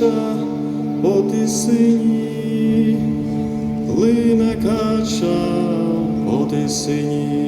кача по тисині, плине кача по тисині.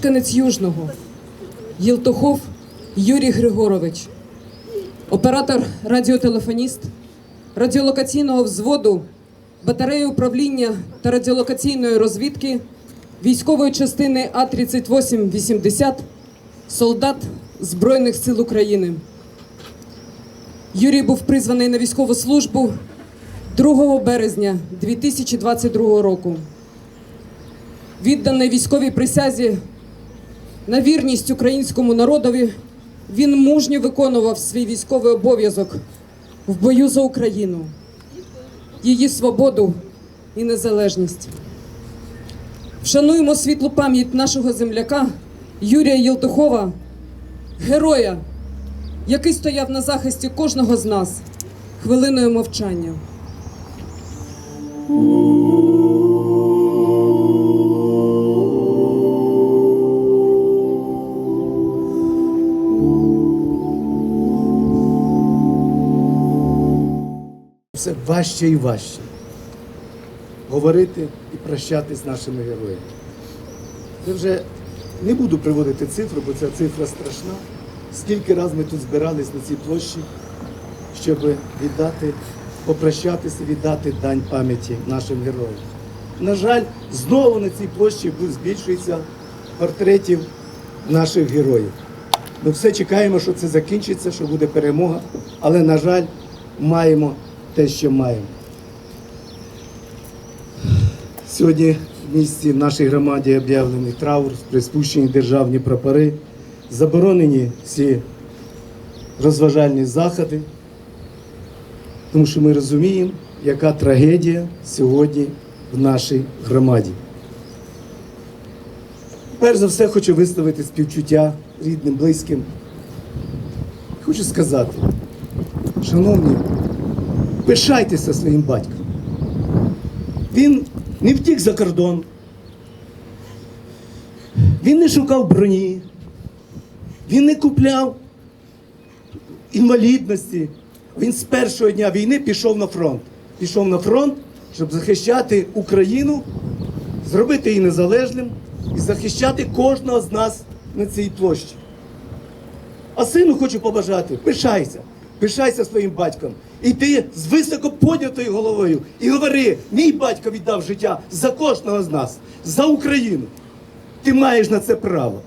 Мешканець Южного. Єлтохов Юрій Григорович, оператор радіотелефоніст радіолокаційного взводу батареї управління та радіолокаційної розвідки військової частини А3880, солдат Збройних сил України. Юрій був призваний на військову службу 2 березня 2022 року. Відданий військовій присязі на вірність українському народові, він мужньо виконував свій військовий обов'язок в бою за Україну, її свободу і незалежність. Вшануємо світлу пам'ять нашого земляка Юрія Єлтухова, героя, який стояв на захисті кожного з нас хвилиною мовчання. Все важче і важче говорити і прощатись з нашими героями. Я вже не буду приводити цифру, бо ця цифра страшна. Скільки разів ми тут збирались на цій площі, щоб віддати, попрощатися, віддати дань пам'яті нашим героям. На жаль, знову на цій площі збільшується портретів наших героїв. Ми все чекаємо, що це закінчиться, що буде перемога, але, на жаль, маємо те, що маємо. Сьогодні в місті в нашій громаді об'явлений траур, приспущені державні прапори, заборонені всі розважальні заходи, тому що ми розуміємо, яка трагедія сьогодні в нашій громаді. Перш за все хочу висловити співчуття рідним, близьким. Хочу сказати, шановні, пишайтеся своїм батьком. Він не втік за кордон. Він не шукав броні. Він не купляв інвалідності. Він з першого дня війни пішов на фронт. Пішов на фронт, щоб захищати Україну, зробити її незалежним і захищати кожного з нас на цій площі. А сину хочу побажати, пишайся, пишайся своїм батьком. І ти з високо поднятою головою і говори, мій батько віддав життя за кожного з нас, за Україну. Ти маєш на це право.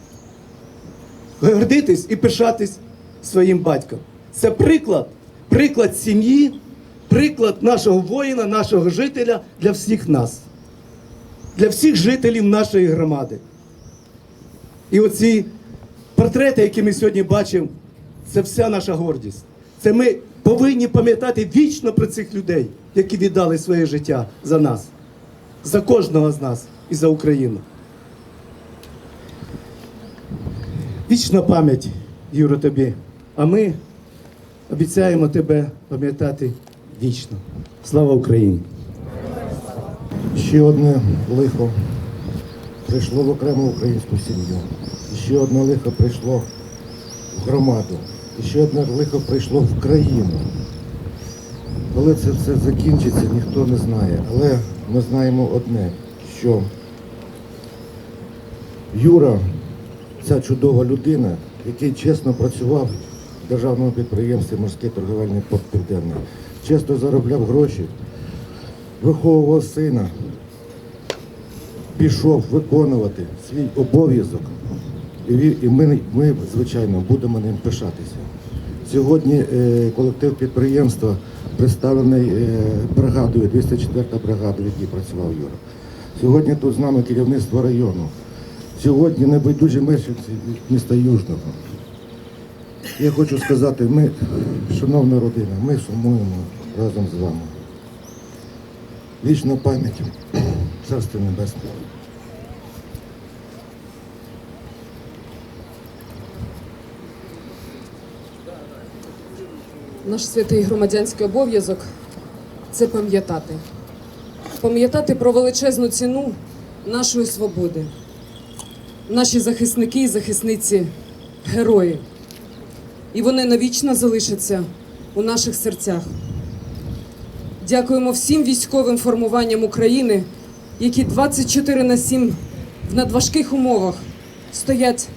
Гордитись і пишатись своїм батьком. Це приклад, приклад сім'ї, приклад нашого воїна, нашого жителя для всіх нас, для всіх жителів нашої громади. І оці портрети, які ми сьогодні бачимо, це вся наша гордість. Це ми повинні пам'ятати вічно про цих людей, які віддали своє життя за нас, за кожного з нас і за Україну. Вічна пам'ять, Юро, тобі. А ми обіцяємо тебе пам'ятати вічно. Слава Україні! Ще одне лихо прийшло в окрему українську сім'ю. Ще одне лихо прийшло в громаду. І ще одне лихо прийшло в країну. Коли це все закінчиться, ніхто не знає. Але ми знаємо одне, що Юра, ця чудова людина, який чесно працював в державному підприємстві Морський торговельний порт Південний, чесно заробляв гроші, виховував сина, пішов виконувати свій обов'язок. І, ми, ми, звичайно, будемо ним пишатися. Сьогодні е, колектив підприємства представлений е, бригадою, 204 бригада, в якій працював Юра. Сьогодні тут з нами керівництво району. Сьогодні небайдужі мешканці міста Южного. Я хочу сказати, ми, шановна родина, ми сумуємо разом з вами. Вічна пам'ять, царство небесне. Наш святий громадянський обов'язок це пам'ятати. Пам'ятати про величезну ціну нашої свободи. Наші захисники і захисниці герої. І вони навічно залишаться у наших серцях. Дякуємо всім військовим формуванням України, які 24 на 7 в надважких умовах стоять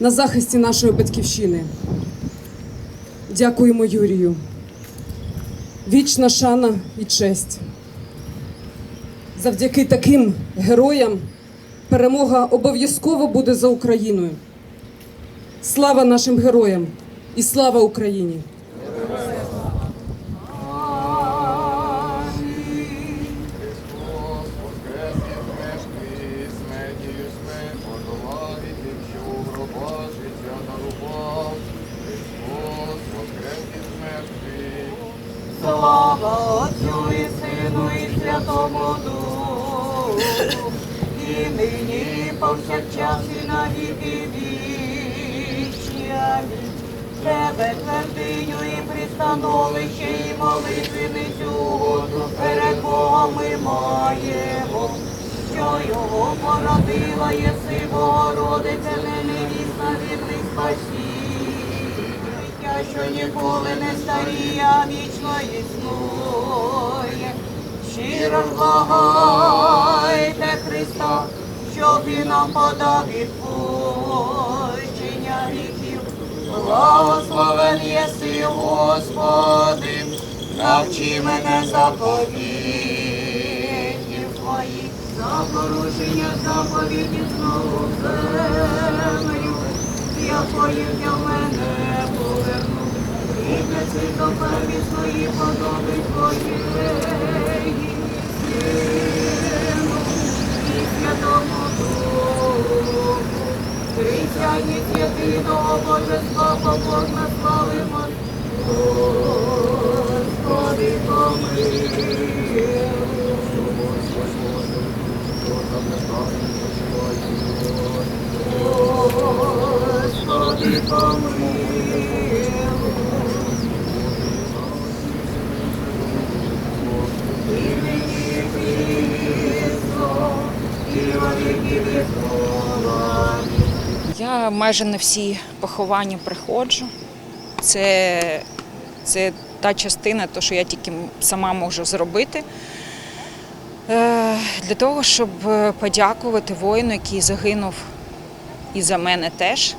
на захисті нашої батьківщини. Дякуємо Юрію. Вічна шана і честь. Завдяки таким героям перемога обов'язково буде за Україною. Слава нашим героям і слава Україні! І нині, повсякчас, і на віки вічні. Тебе твердиню і пристановище, і молитвеницю угоду перед Богом ми маємо, що його породила єси Богородиця, не невісна вірних спасінь життя, що ніколи не старіє, а вічно існує. Щиро Христа, Він нам подав відпущення гріхів. Благословен єси, Господи, навчи мене заповідів Твоїх, за порушення заповідів знову землю якої для мене повернув, і для цих до свої подоби і Святому Християні єдиного Божества побожно славимо, Господи помилуй. Майже на всі поховання приходжу. Це, це та частина, то що я тільки сама можу зробити. Е, Для того, щоб е, подякувати воїну, який загинув і за мене теж,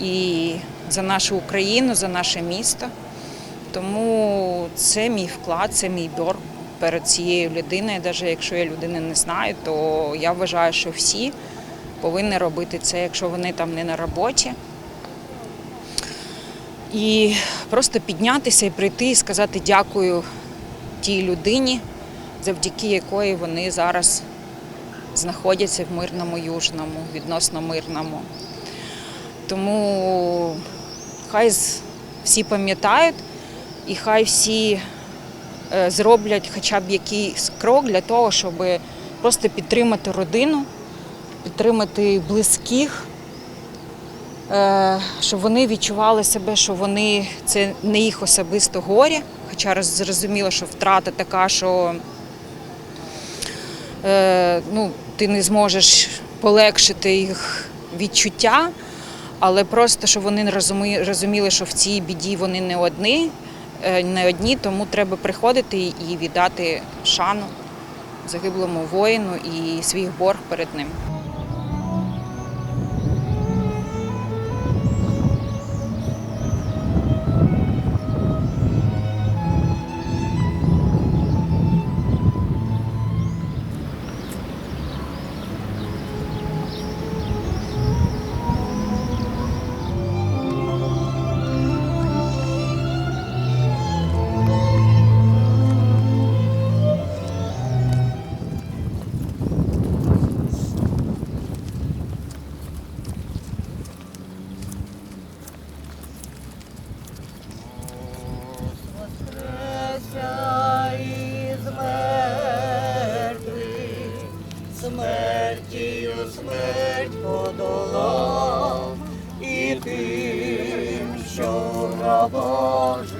і за нашу Україну, за наше місто. Тому це мій вклад, це мій борг перед цією людиною. Навіть якщо я людини не знаю, то я вважаю, що всі повинні робити це, якщо вони там не на роботі. І просто піднятися і прийти і сказати дякую тій людині, завдяки якої вони зараз знаходяться в мирному южному, відносно мирному. Тому хай всі пам'ятають і хай всі е, зроблять хоча б якийсь крок для того, щоб просто підтримати родину, підтримати близьких, е, щоб вони відчували себе, що вони це не їх особисто горе, хоча зрозуміло, що втрата така, що е, ну, ти не зможеш полегшити їх відчуття, але просто щоб вони розумі- розуміли, що в цій біді вони не одні, е, не одні, тому треба приходити і віддати шану загиблому воїну і свій борг перед ним. খবর